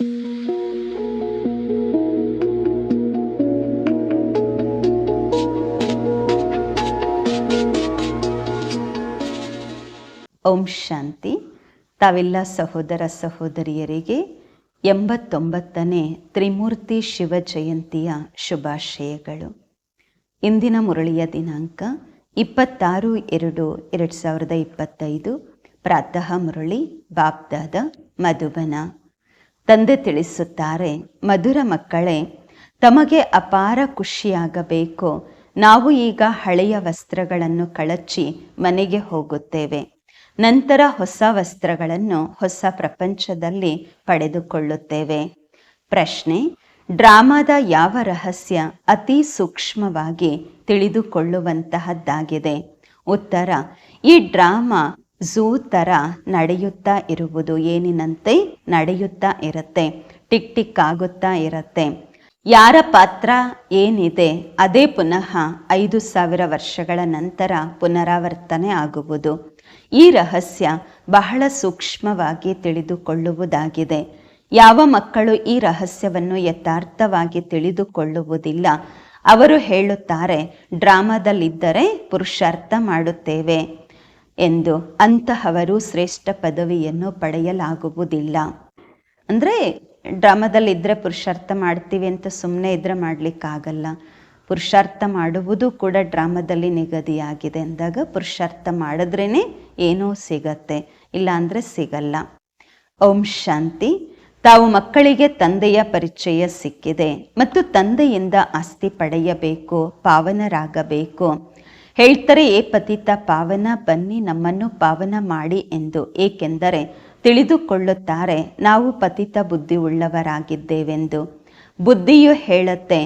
ಓಂ ಶಾಂತಿ. ತಾವೆಲ್ಲ ಸಹೋದರ ಸಹೋದರಿಯರಿಗೆ ಎಂಬತ್ತೊಂಬತ್ತನೇ ತ್ರಿಮೂರ್ತಿ ಶಿವ ಜಯಂತಿಯ ಶುಭಾಶಯಗಳು. ಇಂದಿನ ಮುರಳಿಯ ದಿನಾಂಕ ಇಪ್ಪತ್ತಾರು ಎರಡು ಎರಡು ಸಾವಿರದ ಇಪ್ಪತ್ತೈದು. ಪ್ರಾತಃ ಮುರಳಿ ಬಾಬ್ದಾದ ಮಧುಬನ. ತಂದೆ ತಿಳಿಸುತ್ತಾರೆ, ಮಧುರ ಮಕ್ಕಳೇ, ತಮಗೆ ಅಪಾರ ಖುಷಿಯಾಗಬೇಕು. ನಾವು ಈಗ ಹಳೆಯ ವಸ್ತ್ರಗಳನ್ನು ಕಳಚಿ ಮನೆಗೆ ಹೋಗುತ್ತೇವೆ. ನಂತರ ಹೊಸ ವಸ್ತ್ರಗಳನ್ನು ಹೊಸ ಪ್ರಪಂಚದಲ್ಲಿ ಪಡೆದುಕೊಳ್ಳುತ್ತೇವೆ. ಪ್ರಶ್ನೆ, ಡ್ರಾಮಾದ ಯಾವ ರಹಸ್ಯ ಅತಿ ಸೂಕ್ಷ್ಮವಾಗಿ ತಿಳಿದುಕೊಳ್ಳುವಂತಹದ್ದಾಗಿದೆ? ಉತ್ತರ, ಈ ಡ್ರಾಮಾ ಝೂ ಥರ ನಡೆಯುತ್ತಾ ಇರುವುದು ಏನಿನಂತೆ? ನಡೆಯುತ್ತಾ ಇರುತ್ತೆ, ಟಿಕ್ ಟಿಕ್ ಆಗುತ್ತಾ ಇರುತ್ತೆ. ಯಾರ ಪಾತ್ರ ಏನಿದೆ, ಅದೇ ಪುನಃ ಐದು ಸಾವಿರ ವರ್ಷಗಳ ನಂತರ ಪುನರಾವರ್ತನೆ ಆಗುವುದು. ಈ ರಹಸ್ಯ ಬಹಳ ಸೂಕ್ಷ್ಮವಾಗಿ ತಿಳಿದುಕೊಳ್ಳುವುದಾಗಿದೆ. ಯಾವ ಮಕ್ಕಳು ಈ ರಹಸ್ಯವನ್ನು ಯಥಾರ್ಥವಾಗಿ ತಿಳಿದುಕೊಳ್ಳುವುದಿಲ್ಲ? ಅವರು ಹೇಳುತ್ತಾರೆ, ಡ್ರಾಮಾದಲ್ಲಿದ್ದರೆ ಪುರುಷಾರ್ಥ ಮಾಡುತ್ತೇವೆ. ಎಂದು ಅಂತಹವರು ಶ್ರೇಷ್ಠ ಪದವಿಯನ್ನು ಪಡೆಯಲಾಗುವುದಿಲ್ಲ. ಅಂದರೆ ಡ್ರಾಮಾದಲ್ಲಿದ್ದರೆ ಪುರುಷಾರ್ಥ ಮಾಡ್ತೀವಿ ಅಂತ ಸುಮ್ಮನೆ ಇದ್ರೆ ಮಾಡಲಿಕ್ಕಾಗಲ್ಲ. ಪುರುಷಾರ್ಥ ಮಾಡುವುದು ಕೂಡ ಡ್ರಾಮಾದಲ್ಲಿ ನಿಗದಿಯಾಗಿದೆ ಅಂದಾಗ ಪುರುಷಾರ್ಥ ಮಾಡಿದ್ರೇ ಏನೋ ಸಿಗತ್ತೆ ಇಲ್ಲ ಅಂದರೆ ಸಿಗಲ್ಲ. ಓಂ ಶಾಂತಿ. ತಾವು ಮಕ್ಕಳಿಗೆ ತಂದೆಯ ಪರಿಚಯ ಸಿಕ್ಕಿದೆ ಮತ್ತು ತಂದೆಯಿಂದ ಆಸ್ತಿ ಪಡೆಯಬೇಕು, ಪಾವನರಾಗಬೇಕು. ಹೇಳ್ತಾರೆ, ಏ ಪತಿತ, ಪಾವನ ಬನ್ನಿ, ನಮ್ಮನ್ನು ಪಾವನ ಮಾಡಿ ಎಂದು. ಏಕೆಂದರೆ ತಿಳಿದುಕೊಳ್ಳುತ್ತಾರೆ, ನಾವು ಪತಿತ ಬುದ್ಧಿ ಉಳ್ಳವರಾಗಿದ್ದೇವೆಂದು ಬುದ್ಧಿಯು ಹೇಳುತ್ತೆ,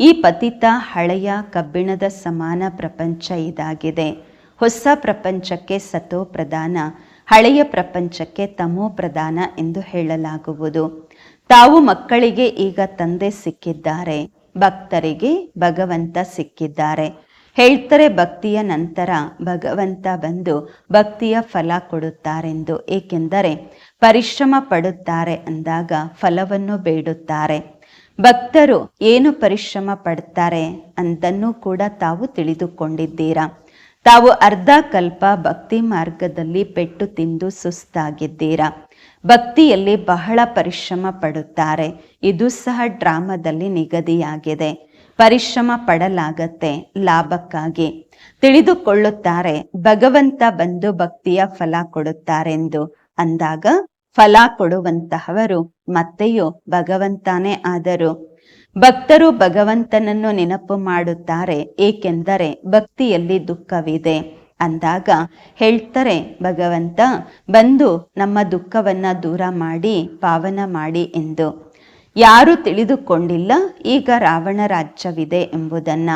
ಈ ಪತಿತ ಹಳೆಯ ಕಬ್ಬಿಣದ ಸಮಾನ ಪ್ರಪಂಚ ಇದಾಗಿದೆ. ಹೊಸ ಪ್ರಪಂಚಕ್ಕೆ ಸತೋ ಪ್ರಧಾನ, ಹಳೆಯ ಪ್ರಪಂಚಕ್ಕೆ ತಮೋ ಪ್ರಧಾನ ಎಂದು ಹೇಳಲಾಗುವುದು. ತಾವು ಮಕ್ಕಳಿಗೆ ಈಗ ತಂದೆ ಸಿಕ್ಕಿದ್ದಾರೆ, ಭಕ್ತರಿಗೆ ಭಗವಂತ ಸಿಕ್ಕಿದ್ದಾರೆ. ಹೇಳ್ತಾರೆ ಭಕ್ತಿಯ ನಂತರ ಭಗವಂತ ಬಂದು ಭಕ್ತಿಯ ಫಲ ಕೊಡುತ್ತಾರೆಂದು. ಏಕೆಂದರೆ ಪರಿಶ್ರಮ ಪಡುತ್ತಾರೆ ಅಂದಾಗ ಫಲವನ್ನು ಬೇಡುತ್ತಾರೆ. ಭಕ್ತರು ಏನು ಪರಿಶ್ರಮ ಪಡ್ತಾರೆ ಅಂತನ್ನೂ ಕೂಡ ತಾವು ತಿಳಿದುಕೊಂಡಿದ್ದೀರಾ? ತಾವು ಅರ್ಧ ಕಲ್ಪ ಭಕ್ತಿ ಮಾರ್ಗದಲ್ಲಿ ಪೆಟ್ಟು ತಿಂದು ಸುಸ್ತಾಗಿದ್ದೀರಾ? ಭಕ್ತಿಯಲ್ಲಿ ಬಹಳ ಪರಿಶ್ರಮ ಪಡುತ್ತಾರೆ. ಇದು ಸಹ ಡ್ರಾಮಾದಲ್ಲಿ ನಿಗದಿಯಾಗಿದೆ. ಪರಿಶ್ರಮ ಪಡಲಾಗತ್ತೆ ಲಾಭಕ್ಕಾಗಿ. ತಿಳಿದುಕೊಳ್ಳುತ್ತಾರೆ, ಭಗವಂತ ಬಂದು ಭಕ್ತಿಯ ಫಲ ಕೊಡುತ್ತಾರೆಂದು. ಅಂದಾಗ ಫಲ ಕೊಡುವಂತಹವರು ಮತ್ತೆಯೂ ಭಗವಂತನೇ ಆದರು. ಭಕ್ತರು ಭಗವಂತನನ್ನು ನೆನಪು ಮಾಡುತ್ತಾರೆ, ಏಕೆಂದರೆ ಭಕ್ತಿಯಲ್ಲಿ ದುಃಖವಿದೆ. ಅಂದಾಗ ಹೇಳ್ತಾರೆ, ಭಗವಂತ ಬಂದು ನಮ್ಮ ದುಃಖವನ್ನ ದೂರ ಮಾಡಿ, ಪಾವನ ಮಾಡಿ ಎಂದು. ಯಾರು ತಿಳಿದುಕೊಂಡಿಲ್ಲ, ಈಗ ರಾವಣ ರಾಜ್ಯವಿದೆ ಎಂಬುದನ್ನ.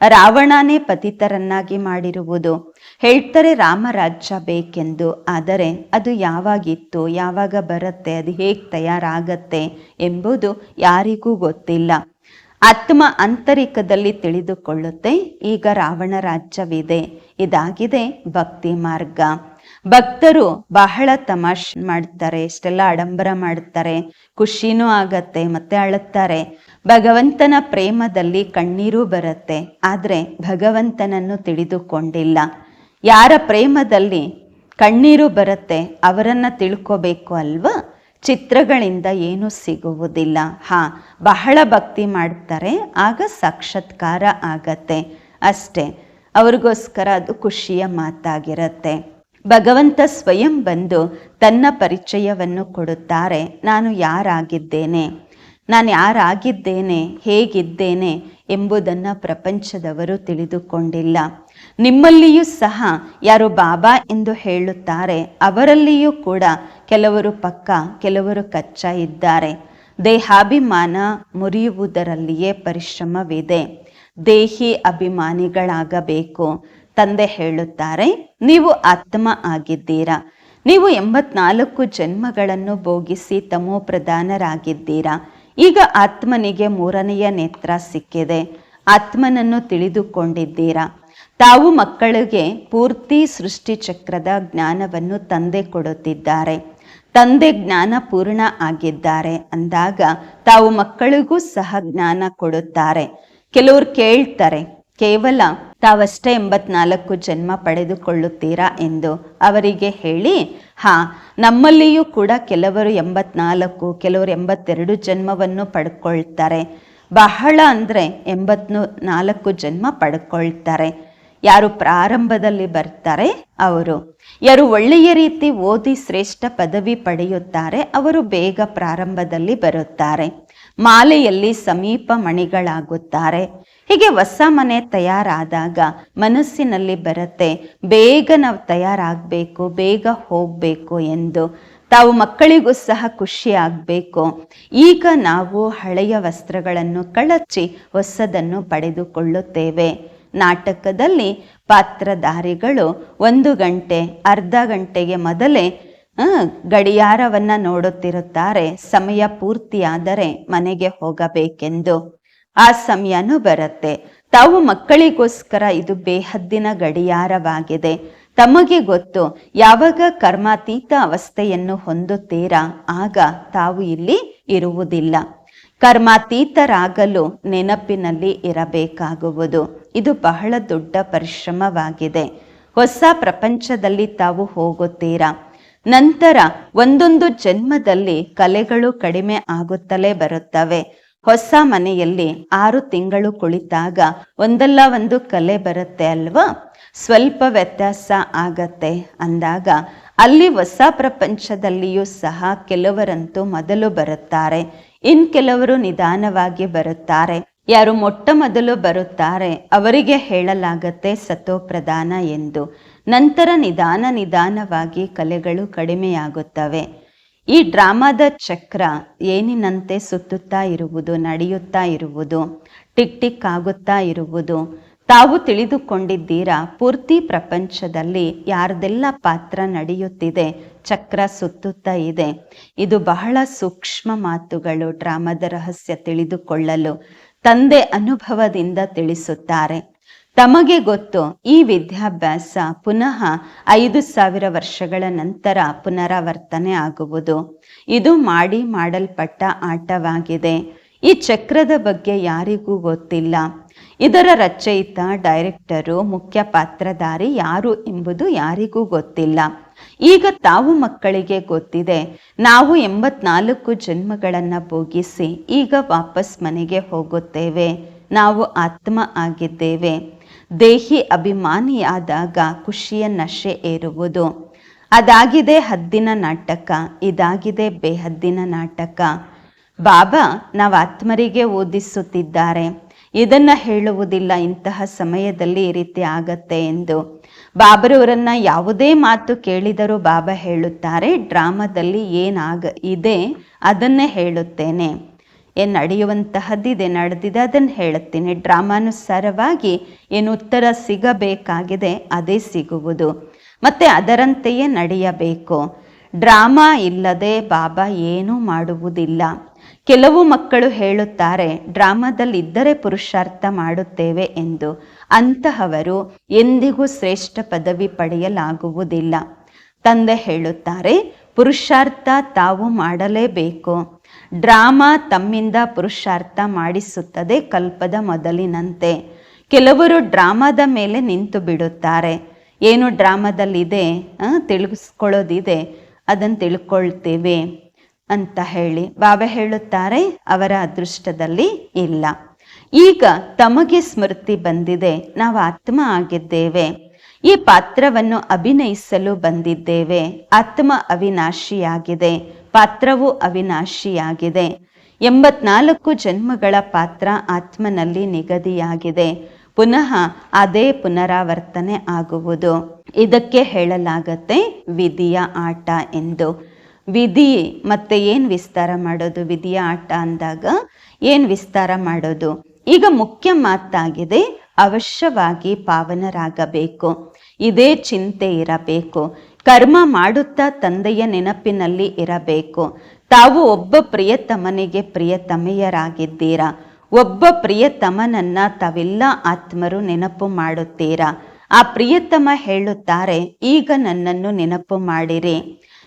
ರಾವಣನೇ ಪತಿತರನ್ನಾಗಿ ಮಾಡಿರುವುದು. ಹೇಳ್ತಾರೆ ರಾಮರಾಜ್ಯ ಬೇಕೆಂದು, ಆದರೆ ಅದು ಯಾವಾಗಿತ್ತು, ಯಾವಾಗ ಬರುತ್ತೆ, ಅದು ಹೇಗೆ ತಯಾರಾಗತ್ತೆ ಎಂಬುದು ಯಾರಿಗೂ ಗೊತ್ತಿಲ್ಲ. ಆತ್ಮ ಆಂತರಿಕದಲ್ಲಿ ತಿಳಿದುಕೊಳ್ಳುತ್ತೆ, ಈಗ ರಾವಣ ರಾಜ್ಯವಿದೆ, ಇದಾಗಿದೆ ಭಕ್ತಿ ಮಾರ್ಗ. ಭಕ್ತರು ಬಹಳ ತಮಾಷೆ ಮಾಡ್ತಾರೆ ಇಷ್ಟೆಲ್ಲ ಆಡಂಬರ ಮಾಡ್ತಾರೆ, ಖುಷಿನೂ ಆಗತ್ತೆ, ಮತ್ತೆ ಅಳುತ್ತಾರೆ. ಭಗವಂತನ ಪ್ರೇಮದಲ್ಲಿ ಕಣ್ಣೀರು ಬರುತ್ತೆ, ಆದರೆ ಭಗವಂತನನ್ನು ತಿಳಿದುಕೊಂಡಿಲ್ಲ. ಯಾರ ಪ್ರೇಮದಲ್ಲಿ ಕಣ್ಣೀರು ಬರುತ್ತೆ, ಅವರನ್ನು ತಿಳ್ಕೋಬೇಕು ಅಲ್ವಾ? ಚಿತ್ರಗಳಿಂದ ಏನೂ ಸಿಗುವುದಿಲ್ಲ. ಹಾ, ಬಹಳ ಭಕ್ತಿ ಮಾಡ್ತಾರೆ, ಆಗ ಸಾಕ್ಷಾತ್ಕಾರ ಆಗತ್ತೆ. ಅಷ್ಟೇ, ಅವ್ರಿಗೋಸ್ಕರ ಅದು ಖುಷಿಯ ಮಾತಾಗಿರತ್ತೆ. ಭಗವಂತ ಸ್ವಯಂ ಬಂದು ತನ್ನ ಪರಿಚಯವನ್ನು ಕೊಡುತ್ತಾರೆ, ನಾನು ಯಾರಾಗಿದ್ದೇನೆ? ನಾನು ಯಾರಾಗಿದ್ದೇನೆ? ಹೇಗಿದ್ದೇನೆ? ಎಂಬುದನ್ನು ಪ್ರಪಂಚದವರು ತಿಳಿದುಕೊಂಡಿಲ್ಲ. ನಿಮ್ಮಲ್ಲಿಯೂ ಸಹ ಯಾರು ಬಾಬಾ ಎಂದು ಹೇಳುತ್ತಾರೆ, ಅವರಲ್ಲಿಯೂ ಕೂಡ ಕೆಲವರು ಪಕ್ಕ, ಕೆಲವರು ಕಚ್ಚಾ ಇದ್ದಾರೆ. ದೇಹಾಭಿಮಾನ ಮುರಿಯುವುದರಲ್ಲಿಯೇ ಪರಿಶ್ರಮವಿದೆ. ದೇಹಿ ಅಭಿಮಾನಿಗಳಾಗಬೇಕು. ತಂದೆ ಹೇಳುತ್ತಾರೆ, ನೀವು ಆತ್ಮ ಆಗಿದ್ದೀರಾ? ನೀವು ಎಂಬತ್ನಾಲ್ಕು ಜನ್ಮಗಳನ್ನು ಭೋಗಿಸಿ ತಮೋ ಪ್ರಧಾನರಾಗಿದ್ದೀರಾ? ಈಗ ಆತ್ಮನಿಗೆ ಮೂರನೆಯ ನೇತ್ರ ಸಿಕ್ಕಿದೆ. ಆತ್ಮನನ್ನು ತಿಳಿದುಕೊಂಡಿದ್ದೀರಾ? ತಾವು ಮಕ್ಕಳಿಗೆ ಪೂರ್ತಿ ಸೃಷ್ಟಿ ಚಕ್ರದ ಜ್ಞಾನವನ್ನು ತಂದೆ ಕೊಡುತ್ತಿದ್ದಾರೆ. ತಂದೆ ಜ್ಞಾನ ಪೂರ್ಣ ಆಗಿದ್ದಾರೆ. ಅಂದಾಗ ತಾವು ಮಕ್ಕಳಿಗೂ ಸಹ ಜ್ಞಾನ ಕೊಡುತ್ತಾರೆ. ಕೆಲವರು ಕೇಳ್ತಾರೆ ಕೇವಲ ತಾವಷ್ಟೇ ಎಂಬತ್ನಾಲ್ಕು ಜನ್ಮ ಪಡೆದುಕೊಳ್ಳುತ್ತೀರಾ ಎಂದು ಅವರಿಗೆ ಹೇಳಿ, ಹಾ, ನಮ್ಮಲ್ಲಿಯೂ ಕೂಡ ಕೆಲವರು ಎಂಬತ್ನಾಲ್ಕು, ಕೆಲವರು ಎಂಬತ್ತೆರಡು ಜನ್ಮವನ್ನು ಪಡ್ಕೊಳ್ತಾರೆ. ಬಹಳ ಅಂದರೆ ಎಂಬತ್ನು ನಾಲ್ಕು ಜನ್ಮ ಪಡ್ಕೊಳ್ತಾರೆ. ಯಾರು ಪ್ರಾರಂಭದಲ್ಲಿ ಬರ್ತಾರೆ? ಅವರು. ಯಾರು ಒಳ್ಳೆಯ ರೀತಿ ಓದಿ ಶ್ರೇಷ್ಠ ಪದವಿ ಪಡೆಯುತ್ತಾರೆ, ಅವರು ಬೇಗ ಪ್ರಾರಂಭದಲ್ಲಿ ಬರುತ್ತಾರೆ. ಮಾಲೆಯಲ್ಲಿ ಸಮೀಪ ಮಣಿಗಳಾಗುತ್ತಾರೆ. ಹೀಗೆ ಹೊಸ ಮನೆ ತಯಾರಾದಾಗ ಮನಸ್ಸಿನಲ್ಲಿ ಬರುತ್ತೆ, ಬೇಗ ನಾವು ತಯಾರಾಗಬೇಕು, ಬೇಗ ಹೋಗಬೇಕು ಎಂದು. ತಾವು ಮಕ್ಕಳಿಗೂ ಸಹ ಖುಷಿ ಆಗಬೇಕು. ಈಗ ನಾವು ಹಳೆಯ ವಸ್ತ್ರಗಳನ್ನು ಕಳಚಿ ಹೊಸದನ್ನು ಪಡೆದುಕೊಳ್ಳುತ್ತೇವೆ. ನಾಟಕದಲ್ಲಿ ಪಾತ್ರಧಾರಿಗಳು ಒಂದು ಗಂಟೆ, ಅರ್ಧ ಗಂಟೆಗೆ ಮೊದಲೇ ಗಡಿಯಾರವನ್ನು ನೋಡುತ್ತಿರುತ್ತಾರೆ. ಸಮಯ ಪೂರ್ತಿಯಾದರೆ ಮನೆಗೆ ಹೋಗಬೇಕೆಂದು. ಆ ಸಮಯನೂ ಬರುತ್ತೆ. ತಾವು ಮಕ್ಕಳಿಗೋಸ್ಕರ ಇದು ಬೇಹದ್ದಿನ ಗಡಿಯಾರವಾಗಿದೆ. ತಮಗೆ ಗೊತ್ತು, ಯಾವಾಗ ಕರ್ಮಾತೀತ ಅವಸ್ಥೆಯನ್ನು ಹೊಂದುತ್ತೀರಾ, ಆಗ ತಾವು ಇಲ್ಲಿ ಇರುವುದಿಲ್ಲ. ಕರ್ಮಾತೀತರಾಗಲು ನೆನಪಿನಲ್ಲಿ ಇರಬೇಕಾಗುವುದು. ಇದು ಬಹಳ ದೊಡ್ಡ ಪರಿಶ್ರಮವಾಗಿದೆ. ಹೊಸ ಪ್ರಪಂಚದಲ್ಲಿ ತಾವು ಹೋಗುತ್ತೀರಾ? ನಂತರ ಒಂದೊಂದು ಜನ್ಮದಲ್ಲಿ ಕಲೆಗಳು ಕಡಿಮೆ ಆಗುತ್ತಲೇ ಬರುತ್ತವೆ. ಹೊಸ ಮನೆಯಲ್ಲಿ ಆರು ತಿಂಗಳು ಕುಳಿತಾಗ ಒಂದಲ್ಲ ಒಂದು ಕಲೆ ಬರುತ್ತೆ ಅಲ್ವಾ? ಸ್ವಲ್ಪ ವ್ಯತ್ಯಾಸ ಆಗತ್ತೆ ಅಂದಾಗ ಅಲ್ಲಿ ಹೊಸ ಪ್ರಪಂಚದಲ್ಲಿಯೂ ಸಹ ಕೆಲವರಂತೂ ಮೊದಲು ಬರುತ್ತಾರೆ. ಇನ್ ಕೆಲವರು ನಿಧಾನವಾಗಿ ಬರುತ್ತಾರೆ. ಯಾರು ಮೊಟ್ಟ ಮೊದಲು ಬರುತ್ತಾರೆ ಅವರಿಗೆ ಹೇಳಲಾಗತ್ತೆ ಸತೋಪ್ರಧಾನ ಎಂದು. ನಂತರ ನಿಧಾನ ನಿಧಾನವಾಗಿ ಕಲೆಗಳು ಕಡಿಮೆಯಾಗುತ್ತವೆ. ಈ ಡ್ರಾಮಾದ ಚಕ್ರ ಏನಿನಂತೆ ಸುತ್ತುತ್ತಾ ಇರುವುದು, ನಡೆಯುತ್ತಾ ಇರುವುದು, ಟಿಕ್ ಟಿಕ್ ಆಗುತ್ತಾ ಇರುವುದು, ತಾವು ತಿಳಿದುಕೊಂಡಿದ್ದೀರಾ? ಪೂರ್ತಿ ಪ್ರಪಂಚದಲ್ಲಿ ಯಾರ್ದೆಲ್ಲ ಪಾತ್ರ ನಡೆಯುತ್ತಿದೆ, ಚಕ್ರ ಸುತ್ತುತ್ತಾ ಇದೆ. ಇದು ಬಹಳ ಸೂಕ್ಷ್ಮ ಮಾತುಗಳು ಡ್ರಾಮಾದ ರಹಸ್ಯ ತಿಳಿದುಕೊಳ್ಳಲು ತಂದೆ ಅನುಭವದಿಂದ ತಿಳಿಸುತ್ತಾರೆ. ತಮಗೆ ಗೊತ್ತು, ಈ ವಿದ್ಯಾಭ್ಯಾಸ ಪುನಃ ಐದು ಸಾವಿರ ವರ್ಷಗಳ ನಂತರ ಪುನರಾವರ್ತನೆ ಆಗುವುದು. ಇದು ಮಾಡಿ ಮಾಡಲ್ಪಟ್ಟ ಆಟವಾಗಿದೆ. ಈ ಚಕ್ರದ ಬಗ್ಗೆ ಯಾರಿಗೂ ಗೊತ್ತಿಲ್ಲ. ಇದರ ರಚಯಿತ ಡೈರೆಕ್ಟರು, ಮುಖ್ಯ ಪಾತ್ರಧಾರಿ ಯಾರು ಎಂಬುದು ಯಾರಿಗೂ ಗೊತ್ತಿಲ್ಲ. ಈಗ ತಾವು ಮಕ್ಕಳಿಗೆ ಗೊತ್ತಿದೆ, ನಾವು ಎಂಬತ್ನಾಲ್ಕು ಜನ್ಮಗಳನ್ನು ಭೋಗಿಸಿ ಈಗ ವಾಪಸ್ ಮನೆಗೆ ಹೋಗುತ್ತೇವೆ. ನಾವು ಆತ್ಮ ಆಗಿದ್ದೇವೆ. ದೇಹಿ ಅಭಿಮಾನಿಯಾದಾಗ ಖುಷಿಯ ನಶೆ ಏರುವುದು. ಅದಾಗಿದೆ ಹದ್ದಿನ ನಾಟಕ, ಇದಾಗಿದೆ ಬೇಹದ್ದಿನ ನಾಟಕ. ಬಾಬಾ, ನಾವು ಆತ್ಮರಿಗೆ ಓದಿಸುತ್ತಿದ್ದಾರೆ. ಇದನ್ನ ಹೇಳುವುದಿಲ್ಲ, ಇಂತಹ ಸಮಯದಲ್ಲಿ ಈ ರೀತಿ ಆಗತ್ತೆ ಎಂದು. ಬಾಬರವರನ್ನ ಯಾವುದೇ ಮಾತು ಕೇಳಿದರೂ ಬಾಬಾ ಹೇಳುತ್ತಾರೆ, ಡ್ರಾಮಾದಲ್ಲಿ ಏನಾಗ, ಇದೆ ಅದನ್ನೇ ಹೇಳುತ್ತೇನೆ. ಏನು ನಡೆಯುವಂತಹದ್ದಿದೆ ನಡೆದಿದೆ, ಅದನ್ನು ಹೇಳುತ್ತೇನೆ. ಡ್ರಾಮಾನುಸಾರವಾಗಿ ಏನು ಉತ್ತರ ಸಿಗಬೇಕಾಗಿದೆ, ಅದೇ ಸಿಗುವುದು. ಮತ್ತು ಅದರಂತೆಯೇ ನಡೆಯಬೇಕು. ಡ್ರಾಮಾ ಇಲ್ಲದೆ ಬಾಬಾ ಏನೂ ಮಾಡುವುದಿಲ್ಲ. ಕೆಲವು ಮಕ್ಕಳು ಹೇಳುತ್ತಾರೆ ಡ್ರಾಮಾದಲ್ಲಿ ಇದ್ದರೆ ಪುರುಷಾರ್ಥ ಮಾಡುತ್ತೇವೆ ಎಂದು. ಅಂತಹವರು ಎಂದಿಗೂ ಶ್ರೇಷ್ಠ ಪದವಿ ಪಡೆಯಲಾಗುವುದಿಲ್ಲ. ತಂದೆ ಹೇಳುತ್ತಾರೆ, ಪುರುಷಾರ್ಥ ತಾವು ಮಾಡಲೇಬೇಕು. ಡ್ರಾಮಾ ತಮ್ಮಿಂದ ಪುರುಷಾರ್ಥ ಮಾಡಿಸುತ್ತದೆ ಕಲ್ಪದ ಮೊದಲಿನಂತೆ. ಕೆಲವರು ಡ್ರಾಮಾದ ಮೇಲೆ ನಿಂತು ಬಿಡುತ್ತಾರೆ. ಏನು ಡ್ರಾಮಾದಲ್ಲಿದೆ? ತಿಳಿಸ್ಕೊಳ್ಳೋದಿದೆ. ಅದನ್ನು ತಿಳ್ಕೊಳ್ತೇವೆ ಅಂತ ಹೇಳಿ ಬಾಬಾ ಹೇಳುತ್ತಾರೆ. ಅವರ ಅದೃಷ್ಟದಲ್ಲಿ ಇಲ್ಲ. ಈಗ ತಮಗೆ ಸ್ಮೃತಿ ಬಂದಿದೆ. ನಾವು ಆತ್ಮ ಆಗಿದ್ದೇವೆ. ಈ ಪಾತ್ರವನ್ನು ಅಭಿನಯಿಸಲು ಬಂದಿದ್ದೇವೆ. ಆತ್ಮ ಅವಿನಾಶಿಯಾಗಿದೆ. ಪಾತ್ರವು ಅವಿನಾಶಿಯಾಗಿದೆ. ಎಂಬತ್ನಾಲ್ಕು ಜನ್ಮಗಳ ಪಾತ್ರ ಆತ್ಮನಲ್ಲಿ ನಿಗದಿಯಾಗಿದೆ. ಪುನಃ ಅದೇ ಪುನರಾವರ್ತನೆ ಆಗುವುದು. ಇದಕ್ಕೆ ಹೇಳಲಾಗತ್ತೆ ವಿಧಿಯ ಆಟ ಎಂದು. ವಿಧಿ ಮತ್ತೆ ಏನು ವಿಸ್ತಾರ ಮಾಡೋದು? ವಿಧಿಯ ಆಟ ಅಂದಾಗ ಏನು ವಿಸ್ತಾರ ಮಾಡೋದು? ಈಗ ಮುಖ್ಯ ಮಾತಾಗಿದೆ ಅವಶ್ಯವಾಗಿ ಪಾವನರಾಗಬೇಕು. ಇದೇ ಚಿಂತೆ ಇರಬೇಕು. ಕರ್ಮ ಮಾಡುತ್ತಾ ತಂದೆಯ ನೆನಪಿನಲ್ಲಿ ಇರಬೇಕು. ತಾವು ಒಬ್ಬ ಪ್ರಿಯತಮನಿಗೆ ಪ್ರಿಯತಮೆಯರಾಗಿದ್ದೀರಾ? ಒಬ್ಬ ಪ್ರಿಯತಮನನ್ನ ತಾವೆಲ್ಲ ಆತ್ಮರು ನೆನಪು ಮಾಡುತ್ತೀರಾ? ಆ ಪ್ರಿಯತಮ ಹೇಳುತ್ತಾರೆ, ಈಗ ನನ್ನನ್ನು ನೆನಪು ಮಾಡಿರಿ.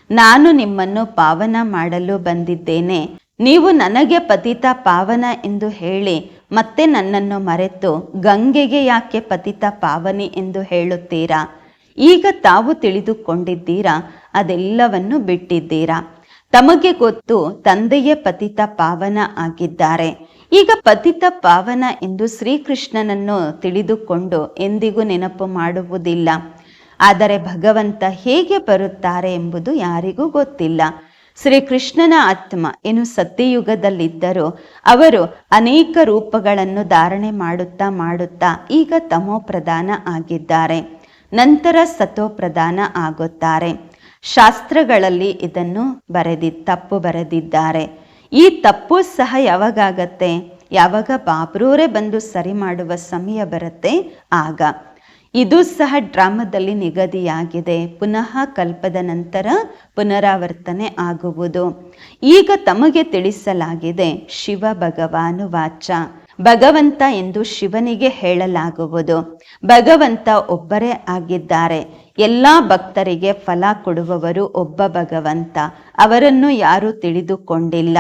ನಾನು ನಿಮ್ಮನ್ನು ಪಾವನ ಮಾಡಲು ಬಂದಿದ್ದೇನೆ. ನೀವು ನನಗೆ ಪತಿತ ಪಾವನ ಎಂದು ಹೇಳಿ, ಮತ್ತೆ ನನ್ನನ್ನು ಮರೆತು ಗಂಗೆಗೆ ಯಾಕೆ ಪತಿತ ಪಾವನಿ ಎಂದು ಹೇಳುತ್ತೀರಾ? ಈಗ ತಾವು ತಿಳಿದುಕೊಂಡಿದ್ದೀರಾ? ಅದೆಲ್ಲವನ್ನು ಬಿಟ್ಟಿದ್ದೀರಾ? ತಮಗೆ ಗೊತ್ತು, ತಂದೆಯೇ ಪತಿತ ಪಾವನ ಆಗಿದ್ದಾರೆ. ಈಗ ಪತಿತ ಪಾವನ ಎಂದು ಶ್ರೀಕೃಷ್ಣನನ್ನು ತಿಳಿದುಕೊಂಡು ಎಂದಿಗೂ ನೆನಪು ಮಾಡುವುದಿಲ್ಲ. ಆದರೆ ಭಗವಂತ ಹೇಗೆ ಬರುತ್ತಾರೆ ಎಂಬುದು ಯಾರಿಗೂ ಗೊತ್ತಿಲ್ಲ. ಶ್ರೀಕೃಷ್ಣನ ಆತ್ಮ ಏನು ಸತ್ಯಯುಗದಲ್ಲಿದ್ದರೂ ಅವರು ಅನೇಕ ರೂಪಗಳನ್ನು ಧಾರಣೆ ಮಾಡುತ್ತಾ ಮಾಡುತ್ತಾ ಈಗ ತಮೋ ಪ್ರಧಾನ ಆಗಿದ್ದಾರೆ. ನಂತರ ಸತೋ ಪ್ರಧಾನ ಆಗುತ್ತಾರೆ. ಶಾಸ್ತ್ರಗಳಲ್ಲಿ ಇದನ್ನು ಬರೆದಿ, ತಪ್ಪು ಬರೆದಿದ್ದಾರೆ. ಈ ತಪ್ಪು ಸಹ ಯಾವಾಗತ್ತೆ ಯಾವಾಗ ಬಾಬ್ರೂರೇ ಬಂದು ಸರಿ ಮಾಡುವ ಸಮಯ ಬರುತ್ತೆ? ಆಗ. ಇದು ಸಹ ಡ್ರಾಮಾದಲ್ಲಿ ನಿಗದಿಯಾಗಿದೆ. ಪುನಃ ಕಲ್ಪದ ನಂತರ ಪುನರಾವರ್ತನೆ ಆಗುವುದು. ಈಗ ತಮಗೆ ತಿಳಿಸಲಾಗಿದೆ ಶಿವ ಭಗವಾನು ವಾಚ. ಭಗವಂತ ಎಂದು ಶಿವನಿಗೆ ಹೇಳಲಾಗುವುದು. ಭಗವಂತ ಒಬ್ಬರೇ ಆಗಿದ್ದಾರೆ. ಎಲ್ಲ ಭಕ್ತರಿಗೆ ಫಲ ಕೊಡುವವರು ಒಬ್ಬ ಭಗವಂತ. ಅವರನ್ನು ಯಾರೂ ತಿಳಿದುಕೊಂಡಿಲ್ಲ.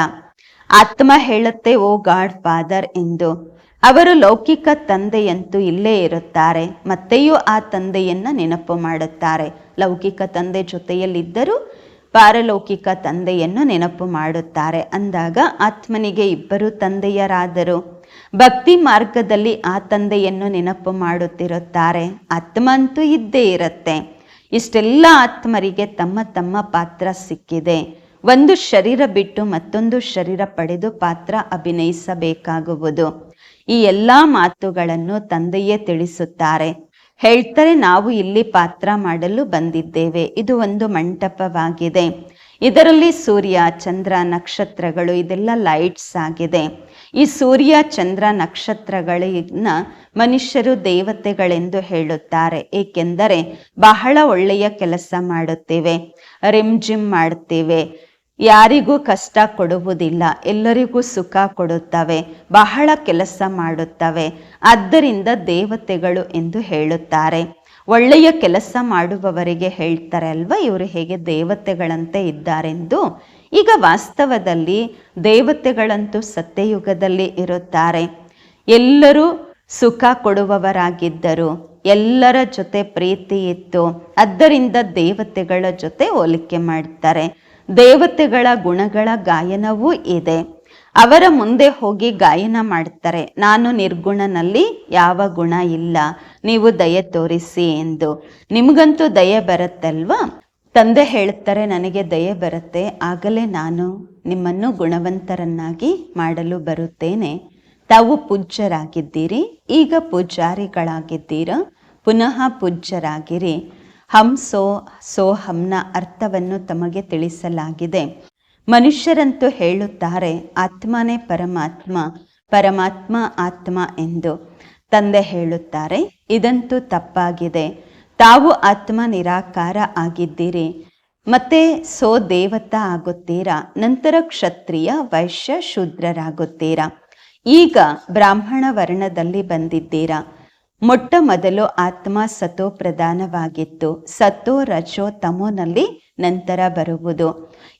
ಆತ್ಮ ಹೇಳುತ್ತೆ, ಓ ಗಾಡ್ ಫಾದರ್ ಎಂದು. ಅವರು ಲೌಕಿಕ ತಂದೆಯಂತೂ ಇಲ್ಲೇ ಇರುತ್ತಾರೆ. ಮತ್ತೆಯೂ ಆ ತಂದೆಯನ್ನ ನೆನಪು ಮಾಡುತ್ತಾರೆ. ಲೌಕಿಕ ತಂದೆ ಜೊತೆಯಲ್ಲಿದ್ದರೂ ಪಾರಲೌಕಿಕ ತಂದೆಯನ್ನು ನೆನಪು ಮಾಡುತ್ತಾರೆ. ಅಂದಾಗ ಆತ್ಮನಿಗೆ ಇಬ್ಬರು ತಂದೆಯರಾದರು. ಭಕ್ತಿ ಮಾರ್ಗದಲ್ಲಿ ಆ ತಂದೆಯನ್ನು ನೆನಪು ಮಾಡುತ್ತಿರುತ್ತಾರೆ. ಆತ್ಮ ಅಂತೂ ಇದ್ದೇ ಇರುತ್ತೆ. ಇಷ್ಟೆಲ್ಲ ಆತ್ಮರಿಗೆ ತಮ್ಮ ತಮ್ಮ ಪಾತ್ರ ಸಿಕ್ಕಿದೆ. ಒಂದು ಶರೀರ ಬಿಟ್ಟು ಮತ್ತೊಂದು ಶರೀರ ಪಡೆದು ಪಾತ್ರ ಅಭಿನಯಿಸಬೇಕಾಗುವುದು. ಈ ಎಲ್ಲ ಮಾತುಗಳನ್ನು ತಂದೆಯೇ ತಿಳಿಸುತ್ತಾರೆ. ಹೇಳ್ತಾರೆ, ನಾವು ಇಲ್ಲಿ ಪಾತ್ರ ಮಾಡಲು ಬಂದಿದ್ದೇವೆ. ಇದು ಒಂದು ಮಂಟಪವಾಗಿದೆ. ಇದರಲ್ಲಿ ಸೂರ್ಯ, ಚಂದ್ರ, ನಕ್ಷತ್ರಗಳು, ಇದೆಲ್ಲ ಲೈಟ್ಸ್ ಆಗಿದೆ. ಈ ಸೂರ್ಯ ಚಂದ್ರ ನಕ್ಷತ್ರಗಳನ್ನ ಮನುಷ್ಯರು ದೇವತೆಗಳೆಂದು ಹೇಳುತ್ತಾರೆ. ಏಕೆಂದರೆ ಬಹಳ ಒಳ್ಳೆಯ ಕೆಲಸ ಮಾಡುತ್ತೇವೆ. ರಿಮ್ ಜಿಮ್ ಮಾಡುತ್ತೇವೆ. ಯಾರಿಗೂ ಕಷ್ಟ ಕೊಡುವುದಿಲ್ಲ. ಎಲ್ಲರಿಗೂ ಸುಖ ಕೊಡುತ್ತವೆ. ಬಹಳ ಕೆಲಸ ಮಾಡುತ್ತವೆ. ಆದ್ದರಿಂದ ದೇವತೆಗಳು ಎಂದು ಹೇಳುತ್ತಾರೆ. ಒಳ್ಳೆಯ ಕೆಲಸ ಮಾಡುವವರಿಗೆ ಹೇಳ್ತಾರೆ ಅಲ್ವಾ? ಇವರು ಹೇಗೆ ದೇವತೆಗಳಂತೆ ಇದ್ದಾರೆಂದು? ಈಗ ವಾಸ್ತವದಲ್ಲಿ ದೇವತೆಗಳಂತೂ ಸತ್ಯಯುಗದಲ್ಲಿ ಇರುತ್ತಾರೆ. ಎಲ್ಲರೂ ಸುಖ ಕೊಡುವವರಾಗಿದ್ದರು. ಎಲ್ಲರ ಜೊತೆ ಪ್ರೀತಿ ಇತ್ತು. ಆದ್ದರಿಂದ ದೇವತೆಗಳ ಜೊತೆ ಹೋಲಿಕೆ ಮಾಡ್ತಾರೆ. ದೇವತೆಗಳ ಗುಣಗಳ ಗಾಯನವೂ ಇದೆ. ಅವರ ಮುಂದೆ ಹೋಗಿ ಗಾಯನ ಮಾಡ್ತಾರೆ. ನಾನು ನಿರ್ಗುಣನಲ್ಲಿ ಯಾವ ಗುಣ ಇಲ್ಲ. ನೀವು ದಯೆ ತೋರಿಸಿ ಎಂದು. ನಿಮಗಂತೂ ದಯೆ ಬರುತ್ತಲ್ವಾ? ತಂದೆ ಹೇಳುತ್ತಾರೆ ನನಗೆ ದಯೆ ಬರುತ್ತೆ, ಆಗಲೇ ನಾನು ನಿಮ್ಮನ್ನು ಗುಣವಂತರನ್ನಾಗಿ ಮಾಡಲು ಬರುತ್ತೇನೆ. ತಾವು ಪೂಜ್ಯರಾಗಿದ್ದೀರಿ, ಈಗ ಪೂಜಾರಿಗಳಾಗಿದ್ದೀರ? ಪುನಃ ಪೂಜ್ಯರಾಗಿರಿ. ಹಂ ಸೋ ಸೋಹಂನ ಅರ್ಥವನ್ನು ತಮಗೆ ತಿಳಿಸಲಾಗಿದೆ. ಮನುಷ್ಯರಂತೂ ಹೇಳುತ್ತಾರೆ, ಆತ್ಮನೇ ಪರಮಾತ್ಮ ಪರಮಾತ್ಮ ಆತ್ಮ ಎಂದು ತಂದೆ ಹೇಳುತ್ತಾರೆ. ಇದಂತೂ ತಪ್ಪಾಗಿದೆ. ತಾವು ಆತ್ಮ ನಿರಾಕಾರ ಆಗಿದ್ದೀರಿ. ಮತ್ತೆ ಸೋ ದೇವತಾ ಆಗುತ್ತೀರಾ? ನಂತರ ಕ್ಷತ್ರಿಯ ವೈಶ್ಯ ಶೂದ್ರರಾಗುತ್ತೀರಾ? ಈಗ ಬ್ರಾಹ್ಮಣ ವರ್ಣದಲ್ಲಿ ಬಂದಿದ್ದೀರಾ? ಮೊಟ್ಟ ಮೊದಲು ಆತ್ಮ ಸತೋ ಪ್ರಧಾನವಾಗಿತ್ತು. ಸತೋ, ರಜೋ, ತಮೋನಲ್ಲಿ ನಂತರ ಬರುವುದು.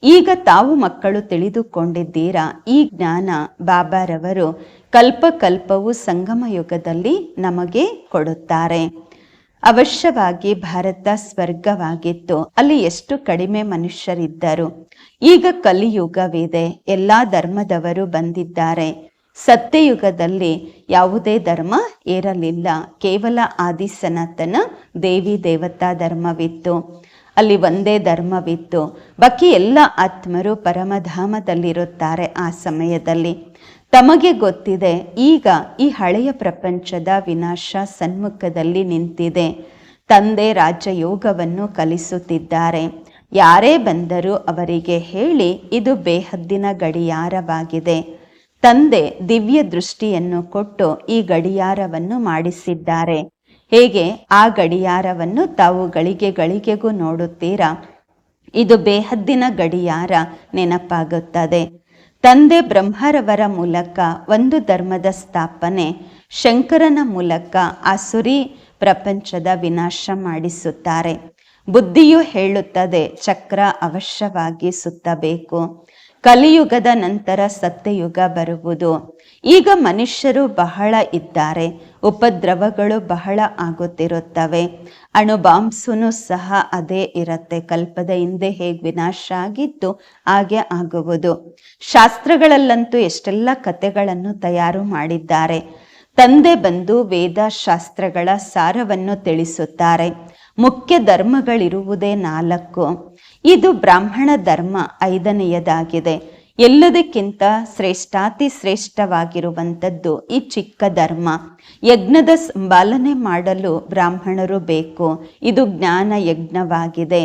ಈಗ ತಾವು ಮಕ್ಕಳು ತಿಳಿದುಕೊಂಡಿದ್ದೀರಾ? ಈ ಜ್ಞಾನ ಬಾಬಾರವರು ಕಲ್ಪ ಕಲ್ಪವು ಸಂಗಮ ಯುಗದಲ್ಲಿ ನಮಗೆ ಕೊಡುತ್ತಾರೆ. ಅವಶ್ಯವಾಗಿ ಭಾರತ ಸ್ವರ್ಗವಾಗಿತ್ತು. ಅಲ್ಲಿ ಎಷ್ಟು ಕಡಿಮೆ ಮನುಷ್ಯರಿದ್ದರು. ಈಗ ಕಲಿಯುಗವಿದೆ. ಎಲ್ಲ ಧರ್ಮದವರು ಬಂದಿದ್ದಾರೆ. ಸತ್ಯಯುಗದಲ್ಲಿ ಯಾವುದೇ ಧರ್ಮ ಏರಲಿಲ್ಲ. ಕೇವಲ ಆದಿ ಸನಾತನ ದೇವಿ ದೇವತಾ ಧರ್ಮವಿತ್ತು. ಅಲ್ಲಿ ಒಂದೇ ಧರ್ಮವಿತ್ತು. ಬಾಕಿ ಎಲ್ಲ ಆತ್ಮರು ಪರಮಧಾಮದಲ್ಲಿರುತ್ತಾರೆ ಆ ಸಮಯದಲ್ಲಿ. ತಮಗೆ ಗೊತ್ತಿದೆ, ಈಗ ಈ ಹಳೆಯ ಪ್ರಪಂಚದ ವಿನಾಶ ಸನ್ಮುಖದಲ್ಲಿ ನಿಂತಿದೆ. ತಂದೆ ರಾಜಯೋಗವನ್ನು ಕಲಿಸುತ್ತಿದ್ದಾರೆ. ಯಾರೇ ಬಂದರೂ ಅವರಿಗೆ ಹೇಳಿ, ಇದು ಬೇಹದ್ದಿನ ಗಡಿಯಾರವಾಗಿದೆ. ತಂದೆ ದಿವ್ಯ ದೃಷ್ಟಿಯನ್ನು ಕೊಟ್ಟು ಈ ಗಡಿಯಾರವನ್ನು ಮಾಡಿಸಿದ್ದಾರೆ. ಹೇಗೆ? ಆ ಗಡಿಯಾರವನ್ನು ತಾವು ಗಳಿಗೆ ಗಳಿಗೆಗೂ ನೋಡುತ್ತೀರಾ? ಇದು ಬೇಹದ್ದಿನ ಗಡಿಯಾರ ನೆನಪಾಗುತ್ತದೆ. ತಂದೆ ಬ್ರಹ್ಮರವರ ಮೂಲಕ ಒಂದು ಧರ್ಮದ ಸ್ಥಾಪನೆ, ಶಂಕರನ ಮೂಲಕ ಆಸುರಿ ಪ್ರಪಂಚದ ವಿನಾಶ ಮಾಡಿಸುತ್ತಾರೆ. ಬುದ್ಧಿಯು ಹೇಳುತ್ತದೆ, ಚಕ್ರ ಅವಶ್ಯವಾಗಿ ಸುತ್ತಬೇಕು. ಕಲಿಯುಗದ ನಂತರ ಸತ್ಯಯುಗ ಬರುವುದು. ಈಗ ಮನುಷ್ಯರು ಬಹಳ ಇದ್ದಾರೆ. ಉಪದ್ರವಗಳು ಬಹಳ ಆಗುತ್ತಿರುತ್ತವೆ. ಅಣು ಬಾಂಬ್ಸುನು ಸಹ ಅದೇ ಇರತ್ತೆ. ಕಲ್ಪದ ಹಿಂದೆ ಹೇಗೆ ವಿನಾಶ ಆಗಿತ್ತು ಹಾಗೆ ಆಗುವುದು. ಶಾಸ್ತ್ರಗಳಲ್ಲಂತೂ ಎಷ್ಟೆಲ್ಲ ಕಥೆಗಳನ್ನು ತಯಾರು ಮಾಡಿದ್ದಾರೆ. ತಂದೆ ಬಂದು ವೇದ ಶಾಸ್ತ್ರಗಳ ಸಾರವನ್ನು ತಿಳಿಸುತ್ತಾರೆ. ಮುಖ್ಯ ಧರ್ಮಗಳಿರುವುದೇ ನಾಲ್ಕು. ಇದು ಬ್ರಾಹ್ಮಣ ಧರ್ಮ ಐದನೆಯದಾಗಿದೆ. ಎಲ್ಲದಕ್ಕಿಂತ ಶ್ರೇಷ್ಠಾತಿ ಶ್ರೇಷ್ಠವಾಗಿರುವಂಥದ್ದು ಈ ಚಿಕ್ಕ ಧರ್ಮ. ಯಜ್ಞದ ಸಂಪಾಲನೆ ಮಾಡಲು ಬ್ರಾಹ್ಮಣರು ಬೇಕು. ಇದು ಜ್ಞಾನ ಯಜ್ಞವಾಗಿದೆ.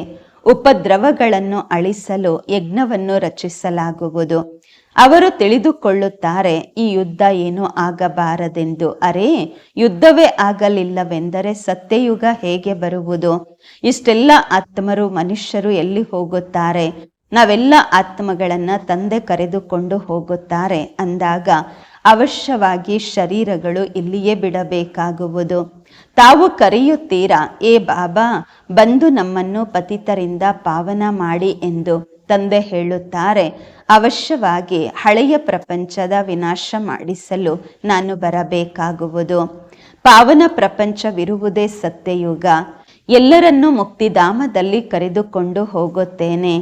ಉಪದ್ರವಗಳನ್ನು ಅಳಿಸಲು ಯಜ್ಞವನ್ನು ರಚಿಸಲಾಗುವುದು. ಅವರು ತಿಳಿದುಕೊಳ್ಳುತ್ತಾರೆ, ಈ ಯುದ್ಧ ಏನೂ ಆಗಬಾರದೆಂದು. ಅರೇ, ಯುದ್ಧವೇ ಆಗಲಿಲ್ಲವೆಂದರೆ ಸತ್ಯಯುಗ ಹೇಗೆ ಬರುವುದು? ಇಷ್ಟೆಲ್ಲ ಆತ್ಮರು ಮನುಷ್ಯರು ಎಲ್ಲಿ ಹೋಗುತ್ತಾರೆ? ನಾವೆಲ್ಲ ಆತ್ಮಗಳನ್ನ ತಂದೆ ಕರೆದುಕೊಂಡು ಹೋಗುತ್ತಾರೆ ಅಂದಾಗ ಅವಶ್ಯವಾಗಿ ಶರೀರಗಳು ಇಲ್ಲಿಯೇ ಬಿಡಬೇಕಾಗುವುದು. ತಾವು ಕರೆಯುತ್ತೀರಾ, ಏ ಬಾಬಾ, ಬಂದು ನಮ್ಮನ್ನು ಪತಿತರಿಂದ ಪಾವನ ಮಾಡಿ ಎಂದು ತಂದೆ ಹೇಳುತ್ತಾರೆ. ಅವಶ್ಯವಾಗಿ ಹಳೆಯ ಪ್ರಪಂಚದ ವಿನಾಶ ಮಾಡಿಸಲು ನಾನು ಬರಬೇಕಾಗುವುದು. ಪಾವನ ಪ್ರಪಂಚವಿರುವುದೇ ಸತ್ಯಯುಗ. ಎಲ್ಲರನ್ನೂ ಮುಕ್ತಿಧಾಮದಲ್ಲಿ ಕರೆದುಕೊಂಡು ಹೋಗುತ್ತೇನೆ.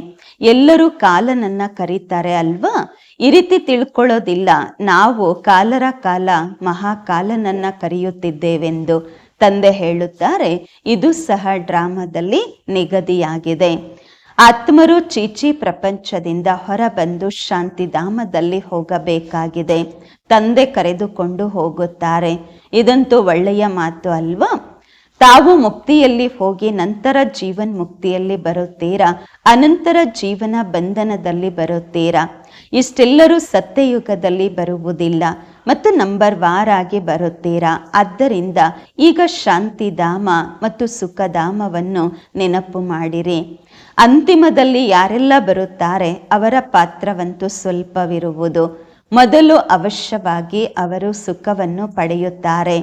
ಎಲ್ಲರೂ ಕಾಲನನ್ನ ಕರೀತಾರೆ ಅಲ್ವಾ? ಈ ರೀತಿ ತಿಳ್ಕೊಳ್ಳೋದಿಲ್ಲ. ನಾವು ಕಾಲರ ಕಾಲ ಮಹಾಕಾಲನನ್ನ ಕರೆಯುತ್ತಿದ್ದೇವೆಂದು ತಂದೆ ಹೇಳುತ್ತಾರೆ. ಇದು ಸಹ ಡ್ರಾಮಾದಲ್ಲಿ ನಿಗದಿಯಾಗಿದೆ. ಆತ್ಮರು ಚೀಚಿ ಪ್ರಪಂಚದಿಂದ ಹೊರಬಂದು ಶಾಂತಿಧಾಮದಲ್ಲಿ ಹೋಗಬೇಕಾಗಿದೆ. ತಂದೆ ಕರೆದುಕೊಂಡು ಹೋಗುತ್ತಾರೆ. ಇದಂತೂ ಒಳ್ಳೆಯ ಮಾತು ಅಲ್ವಾ? ತಾವು ಮುಕ್ತಿಯಲ್ಲಿ ಹೋಗಿ ನಂತರ ಜೀವನ್ ಮುಕ್ತಿಯಲ್ಲಿ ಬರುತ್ತೀರಾ? ಅನಂತರ ಜೀವನ ಬಂಧನದಲ್ಲಿ ಬರುತ್ತೀರಾ? ಇಷ್ಟೆಲ್ಲರೂ ಸತ್ಯಯುಗದಲ್ಲಿ ಬರುವುದಿಲ್ಲ ಮತ್ತು ನಂಬರ್ ವಾರ್ ಆಗಿ ಬರುತ್ತೀರಾ? ಆದ್ದರಿಂದ ಈಗ ಶಾಂತಿಧಾಮ ಮತ್ತು ಸುಖಧಾಮವನ್ನು ನೆನಪು ಮಾಡಿರಿ. ಅಂತಿಮದಲ್ಲಿ ಯಾರೆಲ್ಲ ಬರುತ್ತಾರೆ ಅವರ ಪಾತ್ರವಂತೂ ಸ್ವಲ್ಪವಿರುವುದು. ಮೊದಲು ಅವಶ್ಯವಾಗಿ ಅವರು ಸುಖವನ್ನು ಪಡೆಯುತ್ತಾರೆ.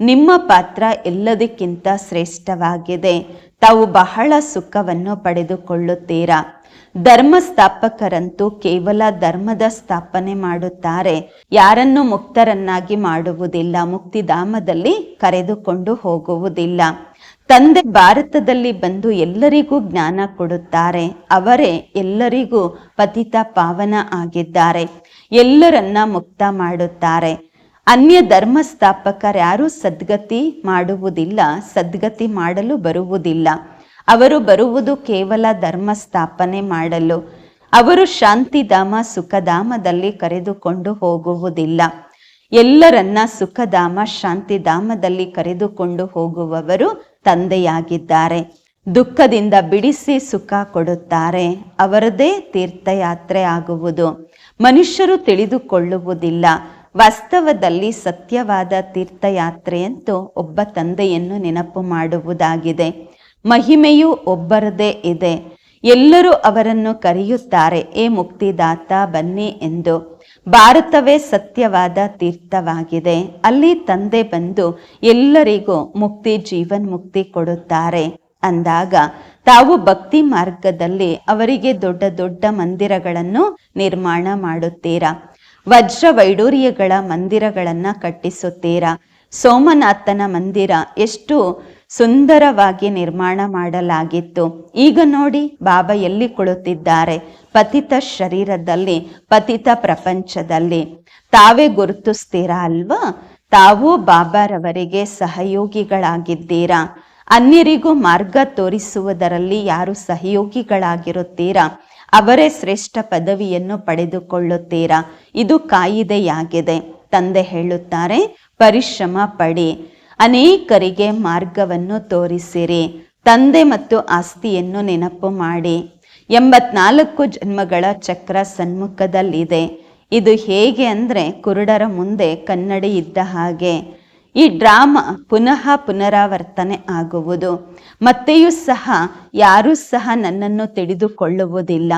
ನಿಮ್ಮ ಪಾತ್ರ ಎಲ್ಲದಕ್ಕಿಂತ ಶ್ರೇಷ್ಠವಾಗಿದೆ. ತಾವು ಬಹಳ ಸುಖವನ್ನು ಪಡೆದುಕೊಳ್ಳುತ್ತೀರಾ? ಧರ್ಮ ಸ್ಥಾಪಕರಂತೂ ಕೇವಲ ಧರ್ಮದ ಸ್ಥಾಪನೆ ಮಾಡುತ್ತಾರೆ. ಯಾರನ್ನು ಮುಕ್ತರನ್ನಾಗಿ ಮಾಡುವುದಿಲ್ಲ. ಮುಕ್ತಿಧಾಮದಲ್ಲಿ ಕರೆದುಕೊಂಡು ಹೋಗುವುದಿಲ್ಲ. ತಂದೆ ಭಾರತದಲ್ಲಿ ಬಂದು ಎಲ್ಲರಿಗೂ ಜ್ಞಾನ ಕೊಡುತ್ತಾರೆ. ಅವರೇ ಎಲ್ಲರಿಗೂ ಪತಿತ ಪಾವನ ಆಗಿದ್ದಾರೆ. ಎಲ್ಲರನ್ನ ಮುಕ್ತ ಮಾಡುತ್ತಾರೆ. ಅನ್ಯ ಧರ್ಮ ಸ್ಥಾಪಕರ್ಯಾರು ಸದ್ಗತಿ ಮಾಡುವುದಿಲ್ಲ, ಸದ್ಗತಿ ಮಾಡಲು ಬರುವುದಿಲ್ಲ. ಅವರು ಬರುವುದು ಕೇವಲ ಧರ್ಮ ಸ್ಥಾಪನೆ ಮಾಡಲು. ಅವರು ಶಾಂತಿಧಾಮ ಸುಖಧಾಮದಲ್ಲಿ ಕರೆದುಕೊಂಡು ಹೋಗುವುದಿಲ್ಲ. ಎಲ್ಲರನ್ನ ಸುಖಧಾಮ ಶಾಂತಿಧಾಮದಲ್ಲಿ ಕರೆದುಕೊಂಡು ಹೋಗುವವರು ತಂದೆಯಾಗಿದ್ದಾರೆ. ದುಃಖದಿಂದ ಬಿಡಿಸಿ ಸುಖ ಕೊಡುತ್ತಾರೆ. ಅವರದೇ ತೀರ್ಥಯಾತ್ರೆ ಆಗುವುದು. ಮನುಷ್ಯರು ತಿಳಿದುಕೊಳ್ಳುವುದಿಲ್ಲ. ವಾಸ್ತವದಲ್ಲಿ ಸತ್ಯವಾದ ತೀರ್ಥಯಾತ್ರೆಯಂತೂ ಒಬ್ಬ ತಂದೆಯನ್ನು ನೆನಪು ಮಾಡುವುದಾಗಿದೆ. ಮಹಿಮೆಯು ಒಬ್ಬರದೇ ಇದೆ. ಎಲ್ಲರೂ ಅವರನ್ನು ಕರೆಯುತ್ತಾರೆ, ಏ ಮುಕ್ತಿದಾತ, ಬನ್ನಿ ಎಂದು. ಭಾರತವೇ ಸತ್ಯವಾದ ತೀರ್ಥವಾಗಿದೆ. ಅಲ್ಲಿ ತಂದೆ ಬಂದು, ಎಲ್ಲರಿಗೂ ಮುಕ್ತಿ, ಜೀವನ್ ಮುಕ್ತಿ ಕೊಡುತ್ತಾರೆ ಅಂದಾಗ, ತಾವು ಭಕ್ತಿ ಮಾರ್ಗದಲ್ಲಿ ಅವರಿಗೆ ದೊಡ್ಡ ದೊಡ್ಡ ಮಂದಿರಗಳನ್ನು ನಿರ್ಮಾಣ ಮಾಡುತ್ತೀರಾ? ವಜ್ರ ವೈಡೂರ್ಯಗಳ ಮಂದಿರಗಳನ್ನ ಕಟ್ಟಿಸುತ್ತೀರಾ? ಸೋಮನಾಥನ ಮಂದಿರ ಎಷ್ಟು ಸುಂದರವಾಗಿ ನಿರ್ಮಾಣ ಮಾಡಲಾಗಿತ್ತು. ಈಗ ನೋಡಿ, ಬಾಬಾ ಎಲ್ಲಿ ಕುಳಿತಿದ್ದಾರೆ? ಪತಿತ ಶರೀರದಲ್ಲಿ, ಪತಿತ ಪ್ರಪಂಚದಲ್ಲಿ. ತಾವೇ ಗುರುತಿಸ್ತೀರಾ ಅಲ್ವಾ? ತಾವು ಬಾಬಾರವರಿಗೆ ಸಹಯೋಗಿಗಳಾಗಿದ್ದೀರಾ? ಅನ್ಯರಿಗೂ ಮಾರ್ಗ ತೋರಿಸುವುದರಲ್ಲಿ ಯಾರು ಸಹಯೋಗಿಗಳಾಗಿರುತ್ತೀರಾ? ಅವರೇ ಶ್ರೇಷ್ಠ ಪದವಿಯನ್ನು ಪಡೆದುಕೊಳ್ಳುತ್ತೀರಾ? ಇದು ಕಾಯಿದೆಯಾಗಿದೆ, ತಂದೆ ಹೇಳುತ್ತಾರೆ. ಪರಿಶ್ರಮ ಪಡಿ. ಅನೇಕರಿಗೆ ಮಾರ್ಗವನ್ನು ತೋರಿಸಿರಿ. ತಂದೆ ಮತ್ತು ಆಸ್ತಿಯನ್ನು ನೆನಪು ಮಾಡಿ. ಎಂಬತ್ನಾಲ್ಕು ಜನ್ಮಗಳ ಚಕ್ರ ಸನ್ಮುಖದಲ್ಲಿದೆ. ಇದು ಹೇಗೆ ಅಂದರೆ ಕುರುಡರ ಮುಂದೆ ಕನ್ನಡಿ ಇದ್ದ ಹಾಗೆ. ಈ ಡ್ರಾಮಾ ಪುನಃ ಪುನರಾವರ್ತನೆ ಆಗುವುದು. ಮತ್ತೆಯೂ ಸಹ ಯಾರೂ ಸಹ ನನ್ನನ್ನು ತಿಳಿದುಕೊಳ್ಳುವುದಿಲ್ಲ.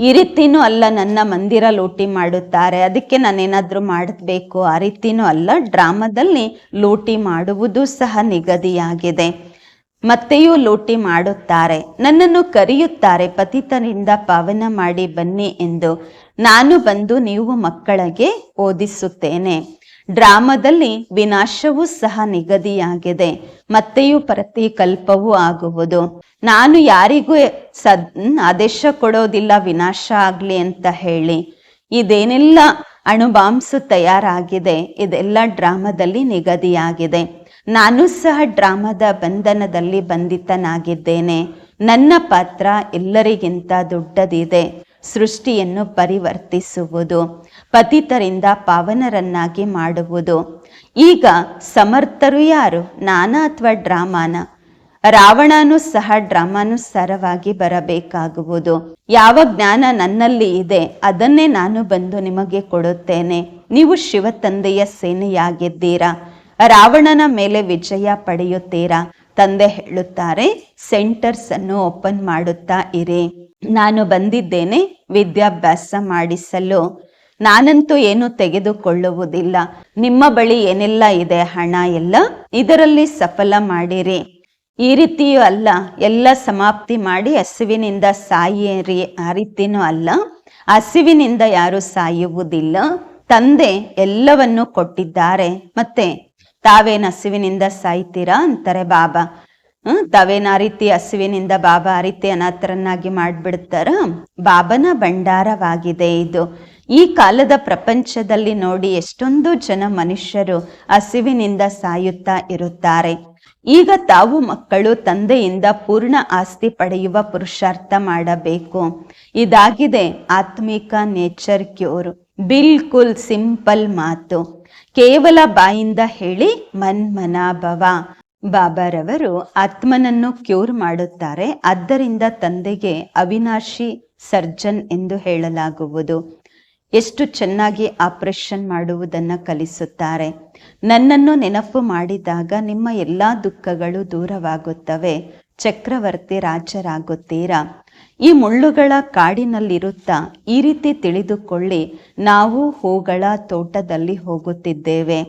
ಈ ರೀತಿನೂ ಅಲ್ಲ ನನ್ನ ಮಂದಿರ ಲೂಟಿ ಮಾಡುತ್ತಾರೆ. ಅದಕ್ಕೆ ನಾನೇನಾದರೂ ಮಾಡಬೇಕು? ಆ ರೀತಿನೂ ಅಲ್ಲ ಡ್ರಾಮಾದಲ್ಲಿ ಲೂಟಿ ಮಾಡುವುದು ಸಹ ನಿಗದಿಯಾಗಿದೆ. ಮತ್ತೆಯೂ ಲೂಟಿ ಮಾಡುತ್ತಾರೆ. ನನ್ನನ್ನು ಕರೆಯುತ್ತಾರೆ, ಪತಿತನಿಂದ ಪಾವನ ಮಾಡಿ ಬನ್ನಿ ಎಂದು. ನಾನು ಬಂದು ನೀವು ಮಕ್ಕಳಿಗೆ ಓದಿಸುತ್ತೇನೆ. ಡ್ರಾಮದಲ್ಲಿ ವಿನಾಶವೂ ಸಹ ನಿಗದಿಯಾಗಿದೆ. ಮತ್ತೆಯೂ ಪ್ರತಿಕಲ್ಪವೂ ಆಗುವುದು. ನಾನು ಯಾರಿಗೂ ಸದ್ ಆದೇಶ ಕೊಡೋದಿಲ್ಲ, ವಿನಾಶ ಆಗ್ಲಿ ಅಂತ ಹೇಳಿ. ಇದೇನೆಲ್ಲ ಅಣುಬಾಂಸ ತಯಾರಾಗಿದೆ. ಇದೆಲ್ಲ ಡ್ರಾಮದಲ್ಲಿ ನಿಗದಿಯಾಗಿದೆ. ನಾನು ಸಹ ಡ್ರಾಮದ ಬಂಧನದಲ್ಲಿ ಬಂಧಿತನಾಗಿದ್ದೇನೆ. ನನ್ನ ಪಾತ್ರ ಎಲ್ಲರಿಗಿಂತ ದೊಡ್ಡದಿದೆ. ಸೃಷ್ಟಿಯನ್ನು ಪರಿವರ್ತಿಸುವುದು, ಪತಿತರಿಂದ ಪಾವನರನ್ನಾಗಿ ಮಾಡುವುದು. ಈಗ ಸಮರ್ಥರು ಯಾರು? ನಾನಾ ಅಥವಾ ಡ್ರಾಮಾನ? ರಾವಣನು ಸಹ ಡ್ರಾಮಾನುಸಾರವಾಗಿ ಬರಬೇಕಾಗುವುದು. ಯಾವ ಜ್ಞಾನ ನನ್ನಲ್ಲಿ ಇದೆ, ಅದನ್ನೇ ನಾನು ಬಂದು ನಿಮಗೆ ಕೊಡುತ್ತೇನೆ. ನೀವು ಶಿವ ತಂದೆಯ ಸೇನೆಯಾಗಿದ್ದೀರಾ? ರಾವಣನ ಮೇಲೆ ವಿಜಯ ಪಡೆಯುತ್ತೀರಾ? ತಂದೆ ಹೇಳುತ್ತಾರೆ ಸೆಂಟರ್ಸ್ ಅನ್ನು ಓಪನ್ ಮಾಡುತ್ತಾ ಇರಿ. ನಾನು ಬಂದಿದ್ದೇನೆ ವಿದ್ಯಾಭ್ಯಾಸ ಮಾಡಿಸಲು. ನಾನಂತೂ ಏನು ತೆಗೆದುಕೊಳ್ಳುವುದಿಲ್ಲ. ನಿಮ್ಮ ಬಳಿ ಏನೆಲ್ಲ ಇದೆ ಹಣ ಎಲ್ಲ? ಇದರಲ್ಲಿ ಸಫಲ ಮಾಡಿರಿ. ಈ ರೀತಿಯೂ ಅಲ್ಲ. ಎಲ್ಲ ಸಮಾಪ್ತಿ ಮಾಡಿ ಹಸಿವಿನಿಂದ ಸಾಯಿರಿ. ಆ ರೀತಿನೂ ಅಲ್ಲ. ಹಸಿವಿನಿಂದ ಯಾರು ಸಾಯುವುದಿಲ್ಲ. ತಂದೆ ಎಲ್ಲವನ್ನು ಕೊಟ್ಟಿದ್ದಾರೆ. ಮತ್ತೆ ತಾವೇನು ಹಸಿವಿನಿಂದ ಸಾಯ್ತೀರಾ? ಅಂತಾರೆ ಬಾಬಾ. ತಾವೇನು ಆ ರೀತಿ ಹಸುವಿನಿಂದ ಬಾಬಾ ಆ ರೀತಿ ಅನಾಥರನ್ನಾಗಿ ಮಾಡ್ಬಿಡ್ತಾರ. ಬಾಬನ ಭಂಡಾರವಾಗಿದೆ ಇದು. ಈ ಕಾಲದ ಪ್ರಪಂಚದಲ್ಲಿ ನೋಡಿ ಎಷ್ಟೊಂದು ಜನ ಮನುಷ್ಯರು ಹಸಿವಿನಿಂದ ಸಾಯುತ್ತಾ ಇರುತ್ತಾರೆ. ಈಗ ತಾವು ಮಕ್ಕಳು, ತಂದೆಯಿಂದ ಪೂರ್ಣ ಆಸ್ತಿ ಪಡೆಯುವ ಪುರುಷಾರ್ಥ ಮಾಡಬೇಕು. ಇದಾಗಿದೆ ಆತ್ಮಿಕ ನೇಚರ್ ಕ್ಯೂರ್. ಬಿಲ್ಕುಲ್ ಸಿಂಪಲ್ ಮಾತು. ಕೇವಲ ಬಾಯಿಂದ ಹೇಳಿ ಮನ್ಮನಾಭವ. ಬಾಬಾರವರು ಆತ್ಮನನ್ನು ಕ್ಯೂರ್ ಮಾಡುತ್ತಾರೆ. ಆದ್ದರಿಂದ ತಂದೆಗೆ ಅವಿನಾಶಿ ಸರ್ಜನ್ ಎಂದು ಹೇಳಲಾಗುವುದು. ಎಷ್ಟು ಚೆನ್ನಾಗಿ ಆಪರೇಷನ್ ಮಾಡುವುದನ್ನ ಕಲಿಸುತ್ತಾರೆ. ನನ್ನನ್ನು ನೆನಪು ಮಾಡಿದಾಗ ನಿಮ್ಮ ಎಲ್ಲಾ ದುಃಖಗಳು ದೂರವಾಗುತ್ತವೆ. ಚಕ್ರವರ್ತಿ ರಾಜರಾಗುತ್ತೀರಾ? ಈ ಮುಳ್ಳುಗಳ ಕಾಡಿನಲ್ಲಿರುತ್ತಾ ಈ ರೀತಿ ತಿಳಿದುಕೊಳ್ಳಿ. ನಾವು ಹೂಗಳ ತೋಟದಲ್ಲಿ ಹೋಗುತ್ತಿದ್ದೇವೆ.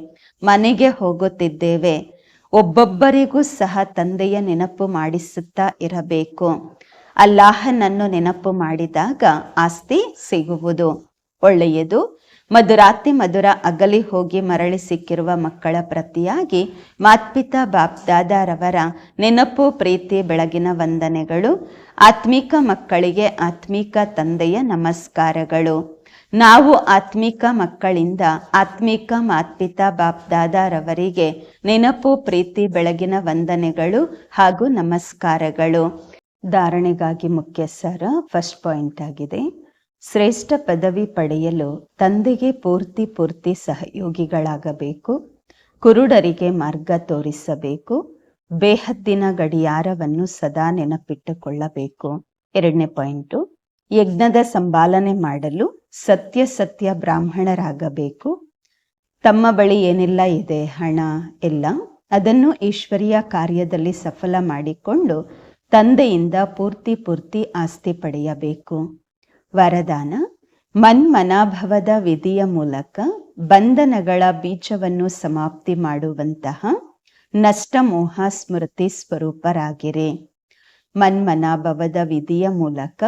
ಮನೆಗೆ ಹೋಗುತ್ತಿದ್ದೇವೆ. ಒಬ್ಬೊಬ್ಬರಿಗೂ ಸಹ ತಂದೆಯ ನೆನಪು ಮಾಡಿಸುತ್ತಾ ಇರಬೇಕು. ಅಲ್ಲಾಹನನ್ನು ನೆನಪು ಮಾಡಿದಾಗ ಆಸ್ತಿ ಸಿಗುವುದು. ಒಳ್ಳೆಯದು. ಮಧುರಾತಿ ಮಧುರ ಅಗಲಿ ಹೋಗಿ ಮರಳಿ ಸಿಕ್ಕಿರುವ ಮಕ್ಕಳ ಪ್ರತಿಯಾಗಿ ಮಾತ್ಪಿತಾ ಬಾಪ್ದಾದಾರವರ ನೆನಪು, ಪ್ರೀತಿ, ಬೆಳಗಿನ ವಂದನೆಗಳು, ಆತ್ಮಿಕ ಮಕ್ಕಳಿಗೆ ಆತ್ಮಿಕ ತಂದೆಯ ನಮಸ್ಕಾರಗಳು. ನಾವು ಆತ್ಮಿಕ ಮಕ್ಕಳಿಂದ ಆತ್ಮಿಕ ಮಾತ್ಪಿತಾ ಬಾಪ್ದಾದಾರವರಿಗೆ ನೆನಪು, ಪ್ರೀತಿ, ಬೆಳಗಿನ ವಂದನೆಗಳು ಹಾಗೂ ನಮಸ್ಕಾರಗಳು. ಧಾರಣೆಗಾಗಿ ಮುಖ್ಯ ಸರ ಫಸ್ಟ್ ಪಾಯಿಂಟ್ ಆಗಿದೆ. ಶ್ರೇಷ್ಠ ಪದವಿ ಪಡೆಯಲು ತಂದೆಗೆ ಪೂರ್ತಿ ಪೂರ್ತಿ ಸಹಯೋಗಿಗಳಾಗಬೇಕು. ಕುರುಡರಿಗೆ ಮಾರ್ಗ ತೋರಿಸಬೇಕು. ಬೇಹದ್ದಿನ ಗಡಿಯಾರವನ್ನು ಸದಾ ನೆನಪಿಟ್ಟುಕೊಳ್ಳಬೇಕು. ಎರಡನೇ ಪಾಯಿಂಟು ಯಜ್ಞದ ಸಂಪಾಲನೆ ಮಾಡಲು ಸತ್ಯ ಸತ್ಯ ಬ್ರಾಹ್ಮಣರಾಗಬೇಕು. ತಮ್ಮ ಬಳಿ ಏನೆಲ್ಲ ಇದೆ, ಹಣ ಎಲ್ಲ ಅದನ್ನು ಈಶ್ವರಿಯ ಕಾರ್ಯದಲ್ಲಿ ಸಫಲ ಮಾಡಿಕೊಂಡು ತಂದೆಯಿಂದ ಪೂರ್ತಿ ಪೂರ್ತಿ ಆಸ್ತಿ ಪಡೆಯಬೇಕು. ವರದಾನ, ಮನ್ಮನಾಭವದ ವಿಧಿಯ ಮೂಲಕ ಬಂಧನಗಳ ಬೀಜವನ್ನು ಸಮಾಪ್ತಿ ಮಾಡುವಂತಹ ನಷ್ಟಮೋಹ ಸ್ಮೃತಿ ಸ್ವರೂಪರಾಗಿರಿ. ಮನ್ಮನಾಭವದ ವಿಧಿಯ ಮೂಲಕ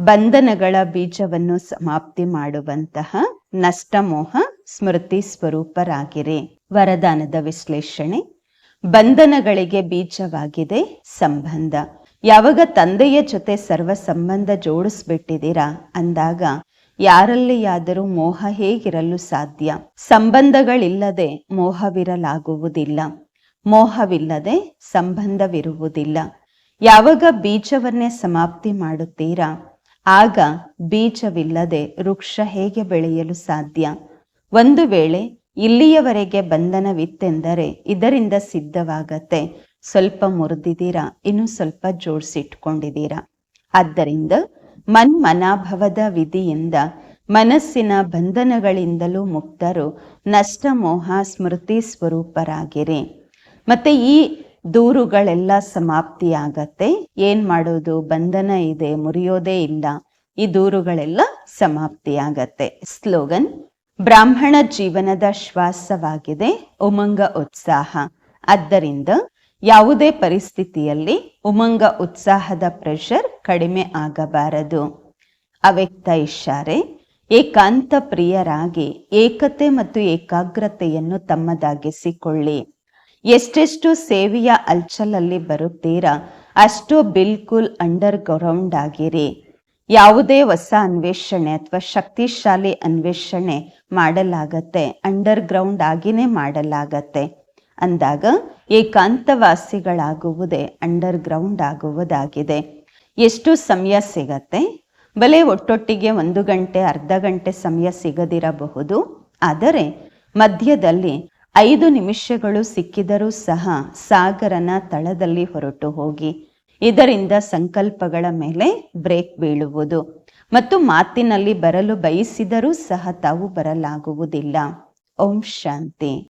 ಬಂಧನಗಳ ಬೀಜವನ್ನು ಸಮಾಪ್ತಿ ಮಾಡುವಂತಹ ನಷ್ಟಮೋಹ ಸ್ಮೃತಿ ಸ್ವರೂಪರಾಗಿರಿ. ವರದಾನದ ವಿಶ್ಲೇಷಣೆ. ಬಂಧನಗಳಿಗೆ ಬೀಜವಾಗಿದೆ ಸಂಬಂಧ. ಯಾವಾಗ ತಂದೆಯ ಜೊತೆ ಸರ್ವ ಸಂಬಂಧ ಜೋಡಿಸ್ಬಿಟ್ಟಿದ್ದೀರಾ? ಅಂದಾಗ ಯಾರಲ್ಲಿಯಾದರೂ ಮೋಹ ಹೇಗಿರಲು ಸಾಧ್ಯ? ಸಂಬಂಧಗಳಿಲ್ಲದೆ ಮೋಹವಿರಲಾಗುವುದಿಲ್ಲ. ಮೋಹವಿಲ್ಲದೆ ಸಂಬಂಧವಿರುವುದಿಲ್ಲ. ಯಾವಾಗ ಬೀಜವನ್ನೇ ಸಮಾಪ್ತಿ ಮಾಡುತ್ತೀರಾ? ಆಗ ಬೀಜವಿಲ್ಲದೆ ವೃಕ್ಷ ಹೇಗೆ ಬೆಳೆಯಲು ಸಾಧ್ಯ? ಒಂದು ವೇಳೆ ಇಲ್ಲಿಯವರೆಗೆ ಬಂಧನವಿತ್ತೆಂದರೆ ಇದರಿಂದ ಸಿದ್ಧವಾಗತ್ತೆ. ಸ್ವಲ್ಪ ಮುರಿದಿದ್ದೀರಾ? ಇನ್ನು ಸ್ವಲ್ಪ ಜೋಡಿಸಿಟ್ಕೊಂಡಿದ್ದೀರಾ? ಆದ್ದರಿಂದ ಮನ್ಮನಾಭವದ ವಿಧಿಯಿಂದ ಮನಸ್ಸಿನ ಬಂಧನಗಳಿಂದಲೂ ಮುಕ್ತರು ನಷ್ಟ ಮೋಹ ಸ್ಮೃತಿ ಸ್ವರೂಪರಾಗಿರಿ. ಮತ್ತೆ ಈ ದೂರುಗಳೆಲ್ಲ ಸಮಾಪ್ತಿಯಾಗತ್ತೆ. ಏನ್ ಮಾಡೋದು? ಬಂಧನ ಇದೆ, ಮುರಿಯೋದೇ ಇಲ್ಲ. ಈ ದೂರುಗಳೆಲ್ಲ ಸಮಾಪ್ತಿಯಾಗತ್ತೆ. ಸ್ಲೋಗನ್, ಬ್ರಾಹ್ಮಣ ಜೀವನದ ಶ್ವಾಸವಾಗಿದೆ, ಉಮಂಗ ಉತ್ಸಾಹ. ಆದ್ದರಿಂದ ಯಾವುದೇ ಪರಿಸ್ಥಿತಿಯಲ್ಲಿ ಉಮಂಗ ಉತ್ಸಾಹದ ಪ್ರೆಷರ್ ಕಡಿಮೆ ಆಗಬಾರದು. ಅವ್ಯಕ್ತ ಇಶಾರೆ ಏಕಾಂತ ಪ್ರಿಯರಾಗಿ ಏಕತೆ ಮತ್ತು ಏಕಾಗ್ರತೆಯನ್ನು ತಮ್ಮದಾಗಿಸಿಕೊಳ್ಳಿ. ಎಷ್ಟೆಷ್ಟು ಸೇವೆಯ ಅಲ್ಚಲಲ್ಲಿ ಬರುತ್ತೀರಾ, ಅಷ್ಟು ಬಿಲ್ಕುಲ್ ಅಂಡರ್ ಗ್ರೌಂಡ್ ಆಗಿರಿ. ಯಾವುದೇ ಹೊಸ ಅನ್ವೇಷಣೆ ಅಥವಾ ಶಕ್ತಿಶಾಲಿ ಅನ್ವೇಷಣೆ ಮಾಡಲಾಗತ್ತೆ ಅಂಡರ್ ಗ್ರೌಂಡ್ ಆಗಿನೇ ಮಾಡಲಾಗತ್ತೆ. ಅಂದಾಗ ಏಕಾಂತವಾಸಿಗಳಾಗುವುದೇ ಅಂಡರ್ ಗ್ರೌಂಡ್ ಆಗುವುದಾಗಿದೆ. ಎಷ್ಟು ಸಮಯ ಸಿಗತ್ತೆ? ಬಲೆ ಒಟ್ಟೊಟ್ಟಿಗೆ ಒಂದು ಗಂಟೆ, ಅರ್ಧ ಗಂಟೆ ಸಮಯ ಸಿಗದಿರಬಹುದು. ಆದರೆ ಮಧ್ಯದಲ್ಲಿ ಐದು ನಿಮಿಷಗಳು ಸಿಕ್ಕಿದರೂ ಸಹ ಸಾಗರನ ತಳದಲ್ಲಿ ಹೊರಟು ಹೋಗಿ, ಇದರಿಂದ ಸಂಕಲ್ಪಗಳ ಮೇಲೆ ಬ್ರೇಕ್ ಬೀಳುವುದು ಮತ್ತು ಮಾತಿನಲ್ಲಿ ಬರಲು ಬಯಸಿದರೂ ಸಹ ತಾವು ಬರಲಾಗುವುದಿಲ್ಲ. ಓಂ ಶಾಂತಿ.